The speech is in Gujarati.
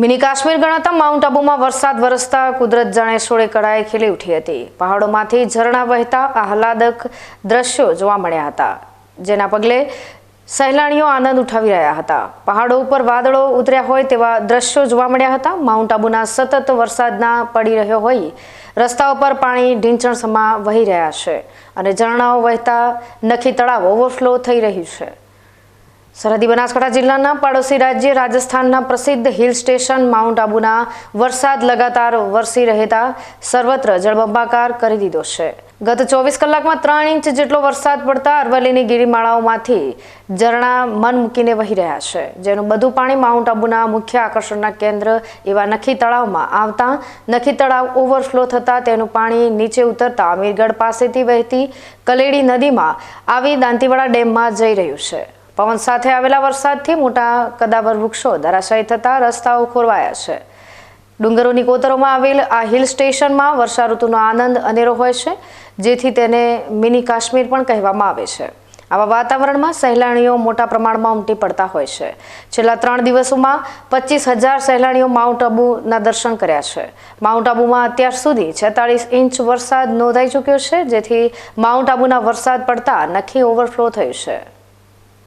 મિની કાશ્મીર ગણાતા માઉન્ટ આબુમાં વરસાદ વરસતા કુદરત જાણે સોળે કળાએ ખીલી ઉઠી હતી. પહાડોમાંથી ઝરણા વહેતા આહલાદક દ્રશ્યો જોવા મળ્યા હતા, જેના પગલે સહેલાણીઓ આનંદ ઉઠાવી રહ્યા હતા. પહાડો ઉપર વાદળો ઉતર્યા હોય તેવા દ્રશ્યો જોવા મળ્યા હતા. માઉન્ટ આબુના સતત વરસાદના પડી રહ્યો હોય, રસ્તાઓ પર પાણી ઢીંચણ સમા વહી રહ્યા છે અને ઝરણાઓ વહેતા નખી તળાવ ઓવરફ્લો થઈ રહ્યું છે. સરહદી બનાસકાંઠા જિલ્લાના પાડોશી રાજ્ય રાજસ્થાનના પ્રસિદ્ધ હિલ સ્ટેશન માઉન્ટ આબુના વરસાદ લગાતાર વરસી રહેતા સર્વત્ર જળબંબાકાર કરી દીધો છે. ગત ચોવીસ કલાકમાં ત્રણ ઇંચ જેટલો વરસાદ પડતા અરવલ્લીની ગિરિમાળાઓમાંથી ઝરણા મન મૂકીને વહી રહ્યા છે, જેનું બધું પાણી માઉન્ટ આબુના મુખ્ય આકર્ષણના કેન્દ્ર એવા નખી તળાવમાં આવતા નખી તળાવ ઓવરફ્લો થતાં તેનું પાણી નીચે ઉતરતા અમીરગઢ પાસેથી વહેતી કલેડી નદીમાં આવી દાંતીવાડા ડેમમાં જઈ રહ્યું છે. પવન સાથે આવેલા વરસાદથી મોટા કદાવર વૃક્ષો ધરાશાયી થતા રસ્તાઓ ખોરવાયા છે. ડુંગરોની કોતરોમાં આવેલ આ હિલ સ્ટેશનમાં વર્ષા ઋતુનો આનંદ અનેરો હોય છે, જેથી તેને મિની કાશ્મીર પણ કહેવામાં આવે છે. આવા વાતાવરણમાં સહેલાણીઓ મોટા પ્રમાણમાં ઉમટી પડતા હોય છે. છેલ્લા ત્રણ દિવસોમાં પચીસ હજાર સહેલાણીઓ માઉન્ટ આબુના દર્શન કર્યા છે. માઉન્ટ આબુમાં અત્યાર સુધી છેતાળીસ ઇંચ વરસાદ નોંધાઈ ચૂક્યો છે, જેથી માઉન્ટ આબુના વરસાદ પડતા નખી ઓવરફ્લો થયું છે.